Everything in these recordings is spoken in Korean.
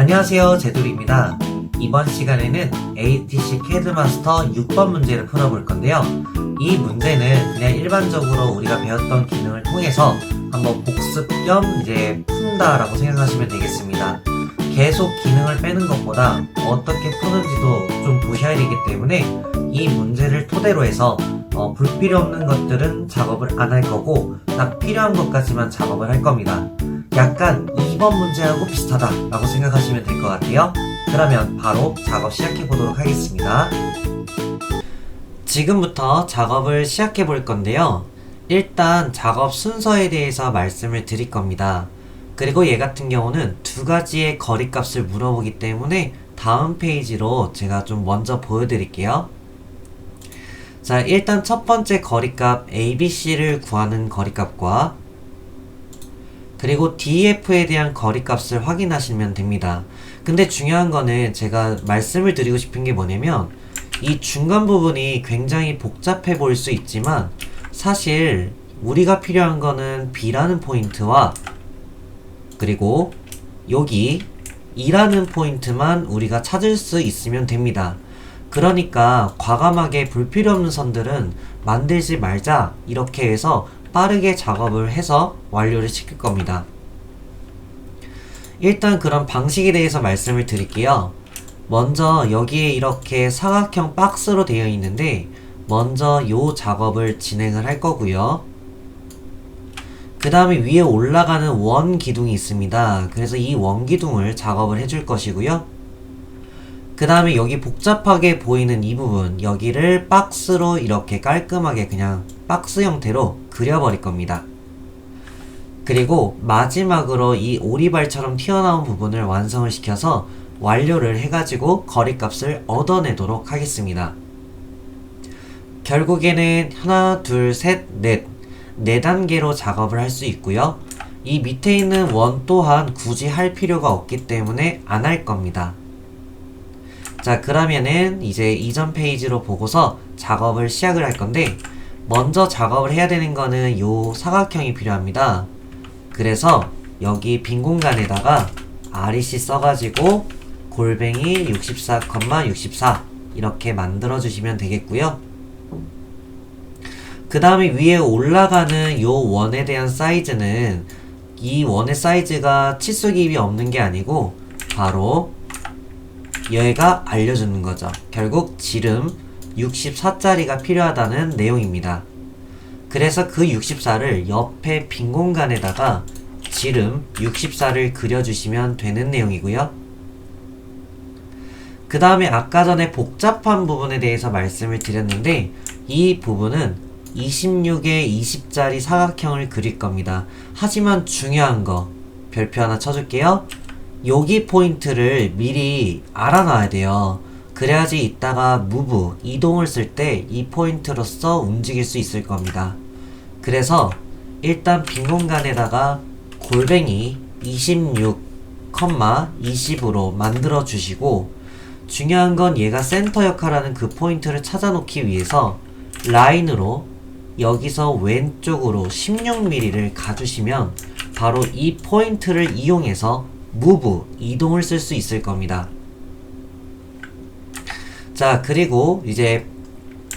안녕하세요 제돌입니다. 이번 시간에는 ATC 캐드마스터 6번 문제를 풀어볼 건데요. 이 문제는 그냥 일반적으로 우리가 배웠던 기능을 통해서 한번 복습 겸 이제 푼다 라고 생각하시면 되겠습니다. 계속 기능을 빼는 것보다 어떻게 푸는지도 좀 보셔야 되기 때문에 이 문제를 토대로 해서 어, 불필요 없는 것들은 작업을 안 할 거고 딱 필요한 것까지만 작업을 할 겁니다. 약간 2번 문제하고 비슷하다라고 생각하시면 될 것 같아요. 그러면 바로 작업 시작해 보도록 하겠습니다. 지금부터 작업을 시작해 볼 건데요. 일단 작업 순서에 대해서 말씀을 드릴 겁니다. 그리고 얘 같은 경우는 두 가지의 거리값을 물어보기 때문에 다음 페이지로 제가 좀 먼저 보여드릴게요. 자, 일단 첫 번째 거리값 ABC를 구하는 거리값과 그리고 DF에 대한 거리값을 확인하시면 됩니다. 근데 중요한 거는 제가 말씀을 드리고 싶은 게 뭐냐면 이 중간 부분이 굉장히 복잡해 보일 수 있지만 사실 우리가 필요한 거는 B라는 포인트와 그리고 여기 2라는 포인트만 우리가 찾을 수 있으면 됩니다. 그러니까 과감하게 불필요 없는 선들은 만들지 말자 이렇게 해서 빠르게 작업을 해서 완료를 시킬 겁니다. 일단 그런 방식에 대해서 말씀을 드릴게요. 먼저 여기에 이렇게 사각형 박스로 되어 있는데 먼저 요 작업을 진행을 할 거고요. 그 다음에 위에 올라가는 원 기둥이 있습니다. 그래서 이 원 기둥을 작업을 해줄 것이고요. 그 다음에 여기 복잡하게 보이는 이 부분 여기를 박스로 이렇게 깔끔하게 그냥 박스 형태로 그려버릴 겁니다. 그리고 마지막으로 이 오리발처럼 튀어나온 부분을 완성을 시켜서 완료를 해가지고 거리값을 얻어내도록 하겠습니다. 결국에는 하나, 둘, 셋, 넷, 네 단계로 작업을 할 수 있고요. 이 밑에 있는 원 또한 굳이 할 필요가 없기 때문에 안 할 겁니다. 자, 그러면은 이제 이전 페이지로 보고서 작업을 시작을 할 건데, 먼저 작업을 해야 되는 거는 요 사각형이 필요합니다. 그래서 여기 빈 공간에다가 REC 써가지고 골뱅이 64,64 이렇게 만들어 주시면 되겠고요. 그 다음에 위에 올라가는 요 원에 대한 사이즈는 이 원의 사이즈가 치수 기입이 없는 게 아니고 바로 얘가 알려주는 거죠. 결국 지름 64짜리가 필요하다는 내용입니다. 그래서 그 64를 옆에 빈 공간에다가 지름 64를 그려주시면 되는 내용이고요. 그 다음에 아까 전에 복잡한 부분에 대해서 말씀을 드렸는데 이 부분은 26에 20짜리 사각형을 그릴 겁니다. 하지만 중요한 거 별표 하나 쳐줄게요. 여기 포인트를 미리 알아놔야 돼요. 그래야지 이따가 무브, 이동을 쓸 때 이 포인트로서 움직일 수 있을 겁니다. 그래서 일단 빈 공간에다가 골뱅이 26,20으로 만들어 주시고 중요한 건 얘가 센터 역할하는 그 포인트를 찾아놓기 위해서 라인으로 여기서 왼쪽으로 16mm를 가주시면 바로 이 포인트를 이용해서 무브, 이동을 쓸 수 있을 겁니다. 자, 그리고 이제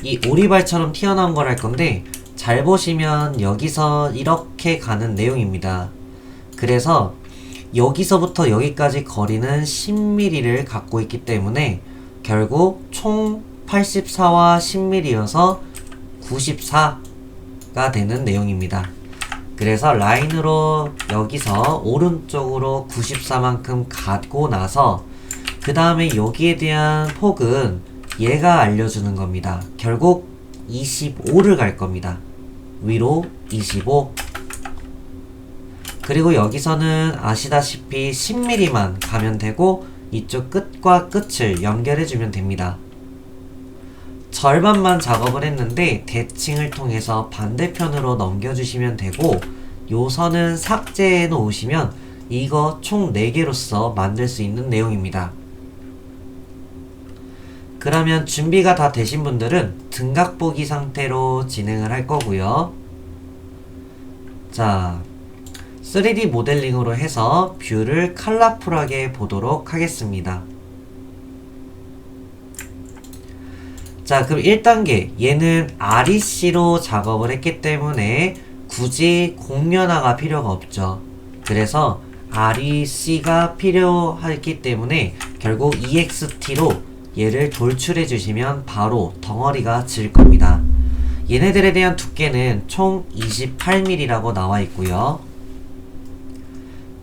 이 오리발처럼 튀어나온 걸 할 건데 잘 보시면 여기서 이렇게 가는 내용입니다. 그래서 여기서부터 여기까지 거리는 10mm를 갖고 있기 때문에 결국 총 84와 10mm여서 94가 되는 내용입니다. 그래서 라인으로 여기서 오른쪽으로 94만큼 가고 나서 그 다음에 여기에 대한 폭은 얘가 알려주는 겁니다. 결국 25를 갈 겁니다. 위로 25 그리고 여기서는 아시다시피 10mm만 가면 되고 이쪽 끝과 끝을 연결해 주면 됩니다. 절반만 작업을 했는데 대칭을 통해서 반대편으로 넘겨주시면 되고 요 선은 삭제해 놓으시면 이거 총 4개로서 만들 수 있는 내용입니다. 그러면 준비가 다 되신 분들은 등각 보기 상태로 진행을 할 거고요. 자, 3D 모델링으로 해서 뷰를 컬러풀하게 보도록 하겠습니다. 자, 그럼 1단계. 얘는 REC로 작업을 했기 때문에 굳이 공면화가 필요가 없죠. 그래서 REC가 필요하기 때문에 결국 EXT로 얘를 돌출해 주시면 바로 덩어리가 질 겁니다. 얘네들에 대한 두께는 총 28mm라고 나와 있고요.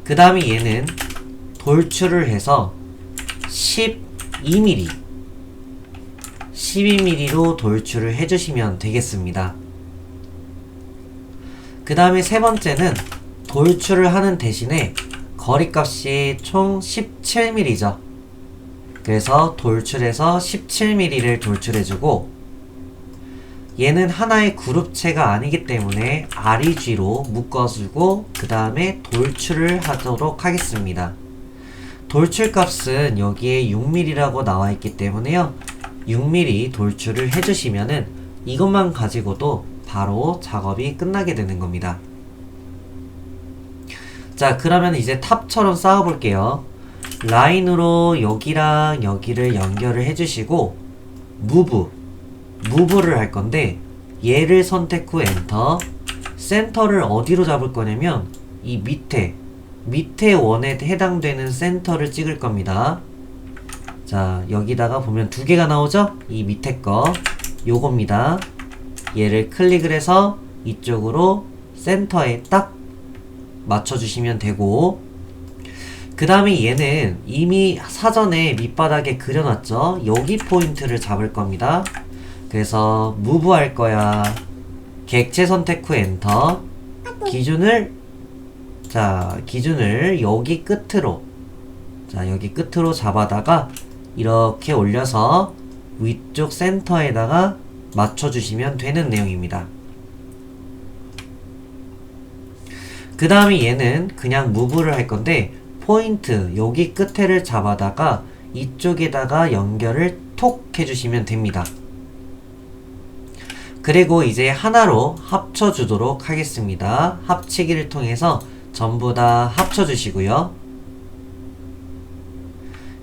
그 다음에 얘는 돌출을 해서 12mm 12mm로 돌출을 해주시면 되겠습니다. 그 다음에 세 번째는 돌출을 하는 대신에 거리값이 총 17mm죠. 그래서 돌출해서 17mm를 돌출해주고 얘는 하나의 그룹체가 아니기 때문에 REG로 묶어주고 그 다음에 돌출을 하도록 하겠습니다. 돌출 값은 여기에 6mm라고 나와 있기 때문에요. 6mm 돌출을 해주시면은 이것만 가지고도 바로 작업이 끝나게 되는 겁니다. 자, 그러면 이제 탑처럼 쌓아볼게요. 라인으로 여기랑 여기를 연결을 해주시고, 무브, 무브를 할 건데, 얘를 선택 후 엔터, 센터를 어디로 잡을 거냐면, 이 밑에, 밑에 원에 해당되는 센터를 찍을 겁니다. 자, 여기다가 보면 두 개가 나오죠? 이 밑에 거, 요겁니다. 얘를 클릭을 해서 이쪽으로 센터에 딱 맞춰주시면 되고, 그 다음에 얘는 이미 사전에 밑바닥에 그려놨죠? 여기 포인트를 잡을 겁니다. 그래서 무브 할 거야. 객체 선택 후 엔터. 기준을, 자, 기준을 여기 끝으로, 자, 여기 끝으로 잡아다가 이렇게 올려서 위쪽 센터에다가 맞춰주시면 되는 내용입니다. 그 다음에 얘는 그냥 무브를 할 건데 포인트 여기 끝에를 잡아다가 이쪽에다가 연결을 톡 해주시면 됩니다. 그리고 이제 하나로 합쳐주도록 하겠습니다. 합치기를 통해서 전부 다 합쳐주시고요.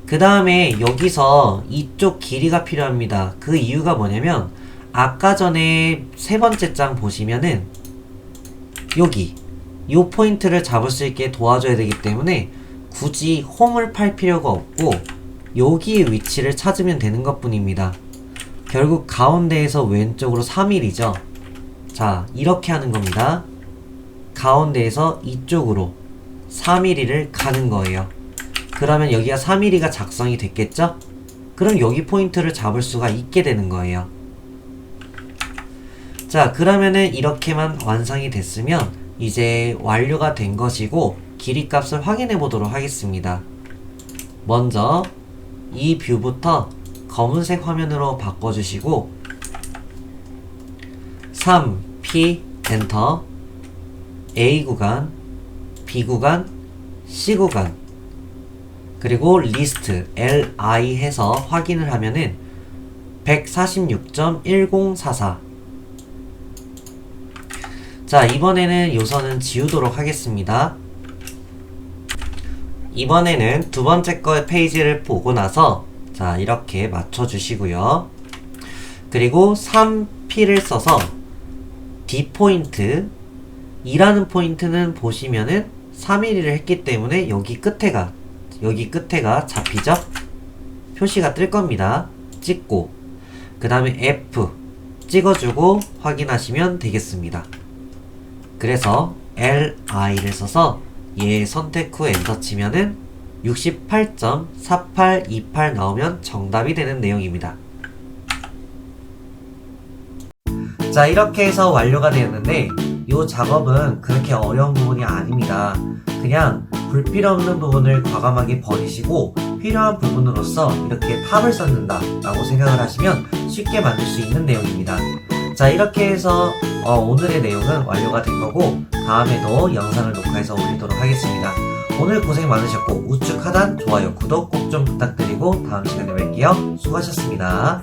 그 다음에 여기서 이쪽 길이가 필요합니다. 그 이유가 뭐냐면 아까 전에 세 번째 장 보시면은 여기 요 포인트를 잡을 수 있게 도와줘야 되기 때문에 굳이 홈을 팔 필요가 없고 여기의 위치를 찾으면 되는 것 뿐입니다. 결국 가운데에서 왼쪽으로 3mm죠. 자, 이렇게 하는 겁니다. 가운데에서 이쪽으로 3mm를 가는 거예요. 그러면 여기가 3mm가 작성이 됐겠죠? 그럼 여기 포인트를 잡을 수가 있게 되는 거예요. 자, 그러면은 이렇게만 완성이 됐으면 이제 완료가 된 것이고 길이 값을 확인해 보도록 하겠습니다. 먼저 이 뷰부터 검은색 화면으로 바꿔주시고 3, P, 엔터 A 구간, B 구간, C 구간 그리고 리스트 LI 해서 확인을 하면은 146.1044 자, 이번에는 요선은 지우도록 하겠습니다. 이번에는 두 번째 거 페이지를 보고 나서 자, 이렇게 맞춰 주시고요. 그리고 3P를 써서 D 포인트 2라는 포인트는 보시면은 3mm를 했기 때문에 여기 끝에가 여기 끝에가 잡히죠? 표시가 뜰 겁니다. 찍고 그 다음에 F 찍어주고 확인하시면 되겠습니다. 그래서 LI를 써서 얘 선택 후 엔터 치면은 68.4828 나오면 정답이 되는 내용입니다. 자 이렇게 해서 완료가 되었는데 이 작업은 그렇게 어려운 부분이 아닙니다. 그냥 불필요 없는 부분을 과감하게 버리시고 필요한 부분으로서 이렇게 탑을 쌓는다 라고 생각을 하시면 쉽게 만들 수 있는 내용입니다. 자 이렇게 해서 어, 오늘의 내용은 완료가 된 거고 다음에도 영상을 녹화해서 올리도록 하겠습니다. 오늘 고생 많으셨고 우측 하단 좋아요 구독 꼭 좀 부탁드리고 다음 시간에 뵐게요. 수고하셨습니다.